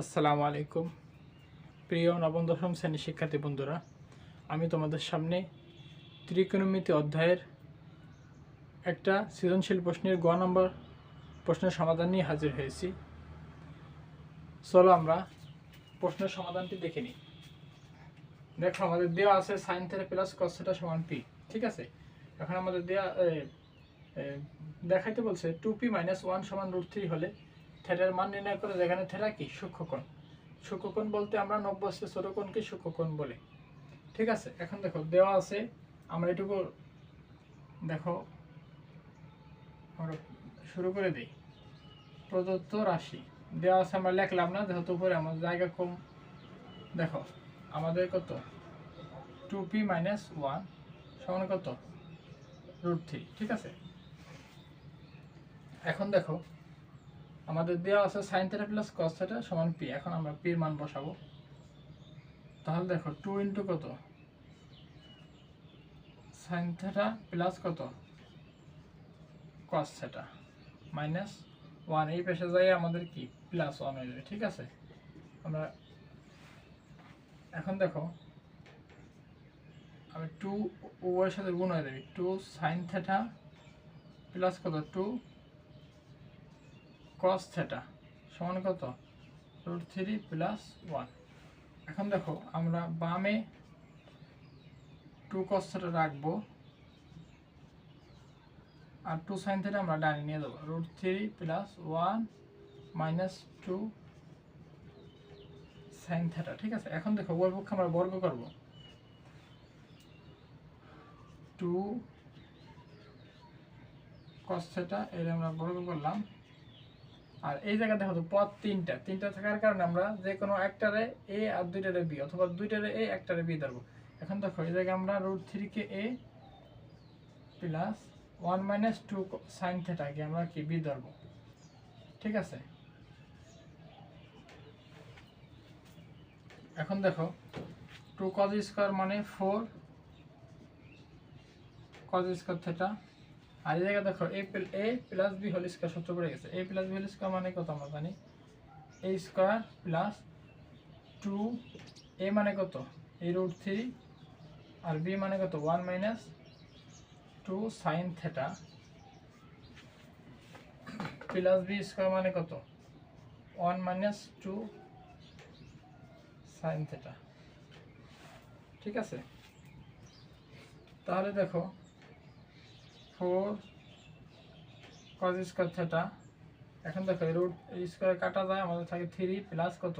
আসসালামু আলাইকুম। প্রিয় নবম, দশম শ্রেণির শিক্ষার্থী বন্ধুরা, আমি তোমাদের সামনে ত্রিকোণমিতি অধ্যায়ের একটা সৃজনশীল প্রশ্নের গ নম্বর প্রশ্নের সমাধান নিয়ে হাজির হয়েছি। চলো আমরা প্রশ্নের সমাধানটি দেখে নিই। দেখো, আমাদের দেওয়া আছে সাইন থেটা প্লাস কষ্টটা সমান পি ঠিক আছে? এখন আমাদের দেওয়া দেখাইতে বলছে টু পি মাইনাস ওয়ান সমান রুট থ্রি হলে থেটার মান নির্ণয় করে যেখানে থেটা কি? সূক্ষ্মকোণ। সূক্ষ্মকোণ বলতে আমরা নব্বই আসছে ছোটকোণকে সূক্ষ্মকোণ বলি। ঠিক আছে? এখন দেখো, দেওয়া আছে, আমরা এটুকু দেখো, আমরা শুরু করে দিই। প্রদত্ত রাশি। দেওয়া আছে, আমরা লিখলাম না, যেহেতু উপরে আমার জায়গা কম। দেখো, আমাদের কত? টু পি মাইনাস ওয়ান সমান কত? Root three. ঠিক আছে? এখন দেখো আমাদের দেওয়া আছে sine theta plus cos theta সমান পি এখন আমরা পির মান বসাবো। তাহলে দেখো টু ইন্টু কত? সাইন থেটা প্লাস কত? কস থেটা মাইনাস ওয়ান এই পেশে যাই আমাদের কি? প্লাস ওয়ান হয়ে যাবে, ঠিক আছে? আমরা এখন দেখো, আমি টু উভয়ের সাথে গুণ হয়ে যাবে। টু সাইন থেটা প্লাস কত? টু cos থেটা সমান কত? রুট থ্রি প্লাস ওয়ান এখন দেখো, আমরা বামে টু cos থেটা রাখব আর টু সাইন থেটা আমরা ডানে নিয়ে দেবো। Root three plus one minus two sine theta ঠিক আছে? এখন দেখো, উভয় পক্ষে আমরা বর্গ করব। টু cos থেটা এর আমরা বর্গ করলাম। আর এই জায়গায় দেখো তো পদ তিনটা। তিনটা থাকার কারণে আমরা যে কোনো একটারে এ আর দুইটারে বি অথবা দুইটারে এ, একটারে বি ধরবো। এখন দেখো, এই জায়গায় আমরা root থ্রিকে A plus one minus two sine থেটাকে আমরা কি, বি ধরবো। ঠিক আছে? এখন দেখো টু কজ স্কোয়ার মানে ফোর কজ স্কোয়ার থেটা আর এই জায়গায় দেখো A plus B whole square সূত্র পড়ে গেছে। A plus B whole square মানে কত আমরা জানি? A square plus two A মানে কত? এ রুট থ্রি আর বি মানে কত? One minus two sine theta plus B square মানে কত? One minus two sine theta ঠিক আছে? তাহলে দেখো ফোর কজ স্কোয়ার থেটা এখন দেখো, এই রুট স্কোয়ার কাটা যায়, আমাদের থাকে থ্রি প্লাস কত?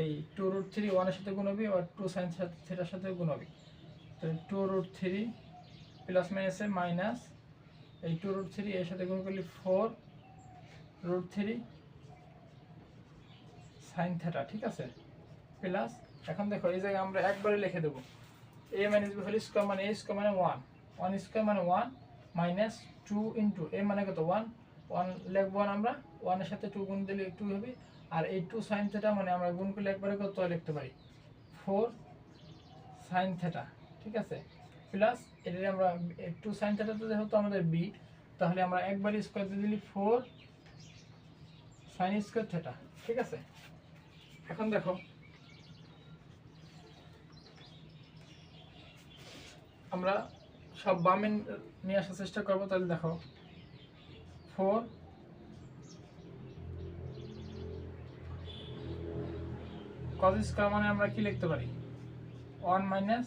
এই টু রুট থ্রি ওয়ানের সাথে গুণ হবে আর টু সাইন থেটার সাথে গুণ তো টু রুট থ্রি প্লাস মাইনাসে মাইনাস এই টু রুট থ্রি এর সাথে গুণ করলে four root three sine theta ঠিক আছে? প্লাস এখন দেখো, এই জায়গায় আমরা একবারে লিখে দেবো। A minus B whole square মানে এ স্কোয়ার মানে ওয়ান ওয়ান স্কোয়ার মানে one minus two into A মানে কত? ওয়ান ওয়ান লিখব আমরা ওয়ানের সাথে টু গুণ দিলে টু হবে। আর এই টু সাইন থেটা মানে আমরা গুণ করলে একবারে কত লিখতে পারি? ফোর সাইন থেটা ঠিক আছে? প্লাস এটা আমরা টু সাইন থেটাতে যেহেতু আমাদের বি তাহলে আমরা একবার স্কোয়ার দিয়ে দিলি ফোর সাইন স্কোয়ার থেটা ঠিক আছে? এখন দেখো। আমরা সব বামে নিয়ে আসার চেষ্টা করব, তাহলে দেখো। ফোর কজ স্কোয়ার মানে আমরা কি লিখতে পারি? One minus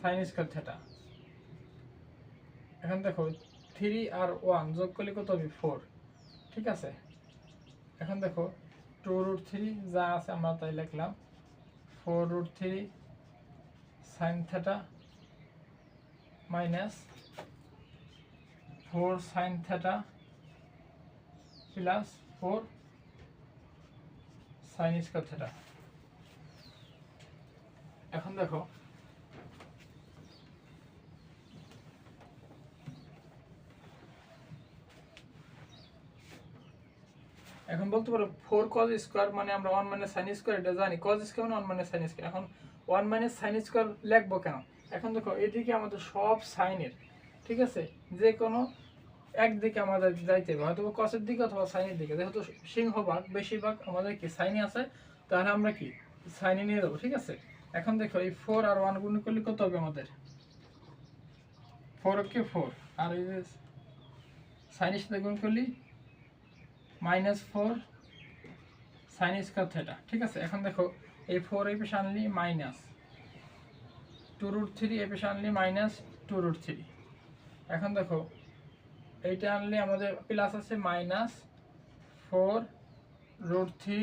sine square theta এখন দেখো থ্রি আর ওয়ান যোগ করলে কত হবে? ফোর ঠিক আছে? এখন দেখো টু রুট থ্রি যা আছে আমরা তাই লিখলাম। Four root three sine theta minus four sine theta plus four sine square theta. এখন দেখো, এখন বলতে পারো ফোর কজ স্কোয়ার মানে আমরা ওয়ান মাইনাস সাইন স্কোয়ার, এটা জানি। কজ স্কোয়ার মানে ওয়ান মাইনাস সাইন এখন ওয়ান মাইনাস সাইন স্কোয়ার লিখব কেন? এখন দেখো এদিকে আমাদের সব সাইনের, ঠিক আছে? যে কোনো একদিকে আমাদের যাইতে হবে হয়তো কসের দিকে অথবা সাইনের দিকে। যেহেতু সিংহভাগ, বেশিরভাগ আমাদের কি সাইনে আছে, তাহলে আমরা কি? সাইনে নিয়ে যাব, ঠিক আছে? এখন দেখো, এই ফোর আর ওয়ান গুণ করলে কত হবে আমাদের? ফোর কে ফোর আর এই যে সাইনের সাথে গুণ করলি minus four sine square theta ঠিক আছে? এখন দেখো, এই ফোর এই পেশে আনলি মাইনাস টু রুট থ্রি পেশে আনলি মাইনাস টু রুট থ্রি এখন দেখো, এইটা আনলে আমাদের প্লাস আছে minus four root three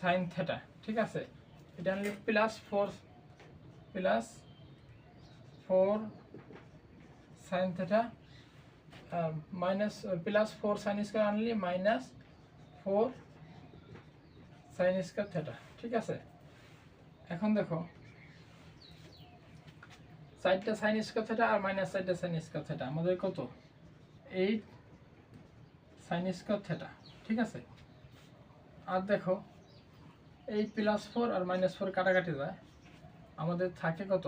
sine theta ঠিক আছে? এটা আনলে plus four plus four sine theta minus plus four sine square আনলে minus four sine square theta ঠিক আছে? এখন দেখো সাইডটা সাইন স্কোয়ার থেটা আর মাইনাস সাইডটা সাইন স্কোয়ার থেটা। আমাদের কত? এইট সাইন স্কোয়ার থেটা, ঠিক আছে? আর দেখো, এই প্লাস ফোর আর মাইনাস ফোর কাটাকাটি যায়। আমাদের থাকে কত?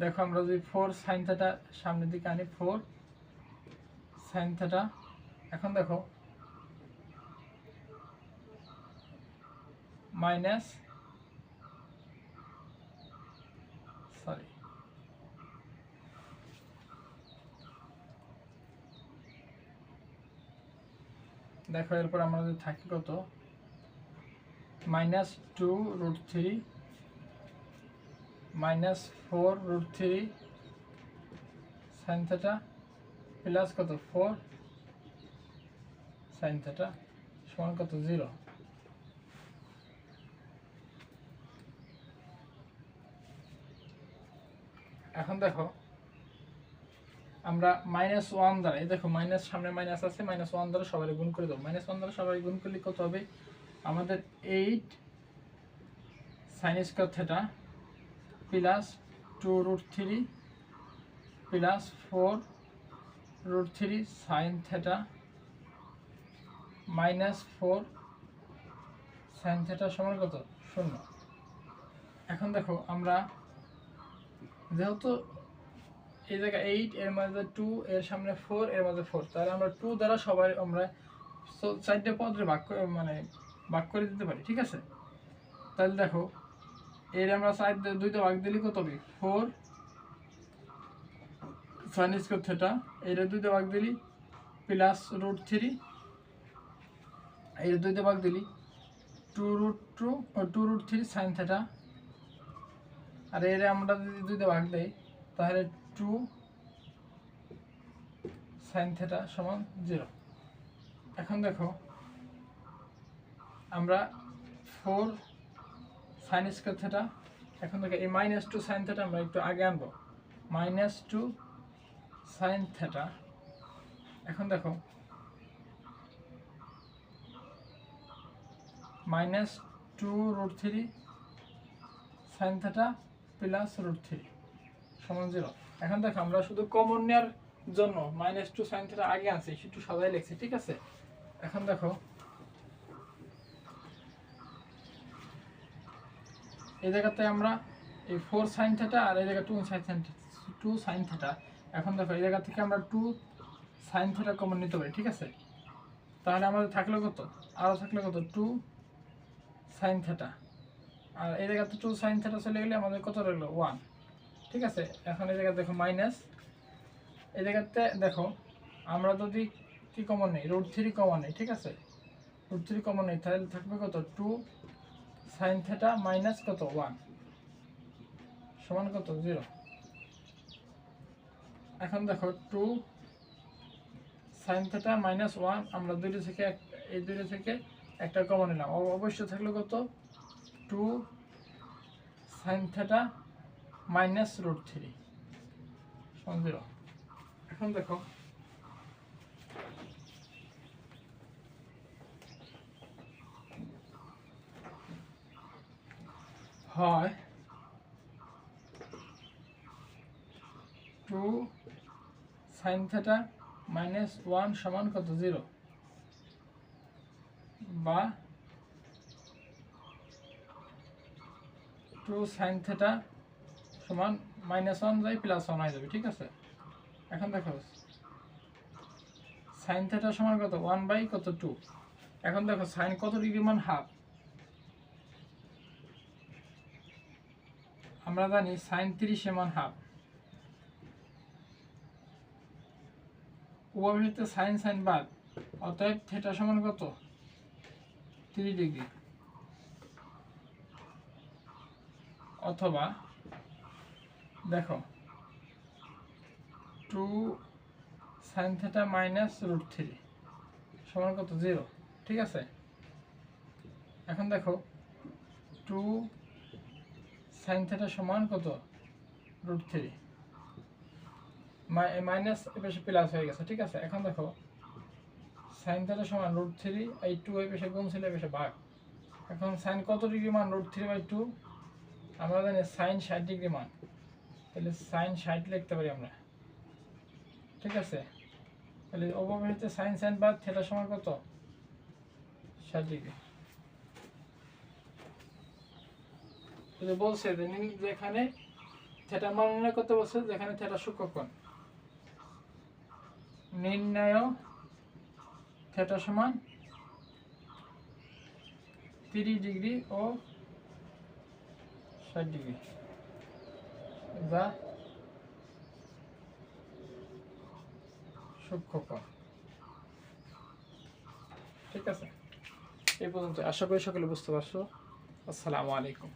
দেখো, আমরা যদি ফোর সাইন থেটা সামনের দিকে আনি ফোর সাইন থেটা, এখন দেখো মাইনাস সরি দেখো এরপর আমাদের থাকে কত? Minus two root three minus four root three sine theta plus কত? ফোর সাইন থেটা সমান কত? জিরো এখন দেখো, আমরা মাইনাস ওয়ান দ্বারা, এই দেখো মাইনাস সামনে মাইনাস আছে মাইনাস ওয়ান দ্বারা সবাই গুণ করে দেবো। মাইনাস ওয়ান দ্বারা সবাই গুণ করলে কত হবে? আমাদের eight sine square theta plus two root three plus four root three sine theta minus four sine theta সমান কত? শূন্য। এখন দেখো, আমরা যেহেতু এই জায়গায় এইট এর মাঝে টু এর সামনে ফোর এর মাঝে ফোর তাহলে আমরা টু দ্বারা সবাই আমরা চারটে পদে ভাগ মানে ভাগ করে দিতে পারি, ঠিক আছে? তাহলে দেখো, এর আমরা সাইড দুইটা ভাগ দিলে কত হবে? ফোর সাইন স্কোয়ার থেটা এর দুইটা ভাগ দিলি প্লাস রুট থ্রি এর দুইটা ভাগ দিলি two root two two root three sine theta আর এর আমরা যদি দুইটা ভাগ দেই, তাহলে টু সাইন থেটা সমান জিরো এখন দেখো, আমরা ফোর সাইন স্কোয়ার থেটা এখন দেখো এই মাইনাস টু সাইন থেটা আমরা একটু আগে আনব। মাইনাস টু সাইন থেটা এখন দেখো minus two root three sine theta plus root three সমান জিরো। এখন দেখো, আমরা শুধু কমন নেওয়ার জন্য মাইনাস টু সাইন থেটা আগে আনছি একটু সবাই লিখছি, ঠিক আছে? এখন দেখো, এই জায়গাতে আমরা এই ফোর সাইন থেটা আর এই জায়গা two sine two sine theta এখন দেখো, এই জায়গা থেকে আমরা টু সাইন থেটা কমন নিতে পারি, ঠিক আছে? তাহলে আমাদের থাকল কত? আরও থাকল কত? টু সাইন থেটা আর এই জায়গাতে টু সাইন থেটা চলে গেলে আমাদের কত রইল? ওয়ান ঠিক আছে? এখন এই জায়গাতে দেখো মাইনাস এই জায়গাতে দেখো, আমরা যদি কি কমন নেই? রুট থ্রি কমন নেই, ঠিক আছে? রুট থ্রি কমন নেই, তাহলে থাকবে কত? টু সাইন থেটা মাইনাস কত? ওয়ান সমান কত? জিরো এখন দেখো two sine theta minus one আমরা দুইটা থেকে এই দুইটা থেকে একটা কমন নিলাম। অব- অবশ্যই থাকল কত? Two sine theta minus root three zero এখন দেখো। হয় two sine theta minus one সমান কত? জিরো বা টু সাইন থেটা সমান মাইনাস ওয়ান যাই প্লাস ওয়ান হয়ে যাবে, ঠিক আছে? এখন দেখো সাইন থেটা সমান কত? ওয়ান বাই কত? টু এখন দেখো সাইন কত ডিগ্রি মান? হাফ আমরা জানি সাইন তিরিশ মান হাফ উভয়তে সাইন সাইন বাদ। অতএব থেটা সমান কত? তিরিশ ডিগ্রি। অথবা দেখো two sine theta minus root three সমান কত? জিরো ঠিক আছে? এখন দেখো টু সাইন থেটা সমান কত? রুট থ্রি মাইনাস এপাশে প্লাস হয়ে গেছে, ঠিক আছে? এখন দেখো সাইন থেটা সমান রুট থ্রি এই টু এই পেশে গুণ ছিল এই পেশে ভাগ। এখন সাইন কত ডিগ্রি মান রুট থ্রি বাই টু আমরা জানি সাইন ষাট ডিগ্রি মান। তাহলে সাইন ষাট লিখতে পারি আমরা। ঠিক আছে? তাহলে অবহিত সাইন সাইন বাদ থেটা সমান কত? ষাট ডিগ্রি তাহলে বলছে যে যেখানে থেটা মান নির্ণয় করতে বলছে, যেখানে থেটা সূক্ষ্ম কোণ। নির্ণয় থেটা সমান তিরিশ ডিগ্রি ও ষাট ডিগ্রি যা সূক্ষ্ম কোণ ঠিক আছে এই পর্যন্ত আশা করি সকলে বুঝতে পারছ আসসালামু আলাইকুম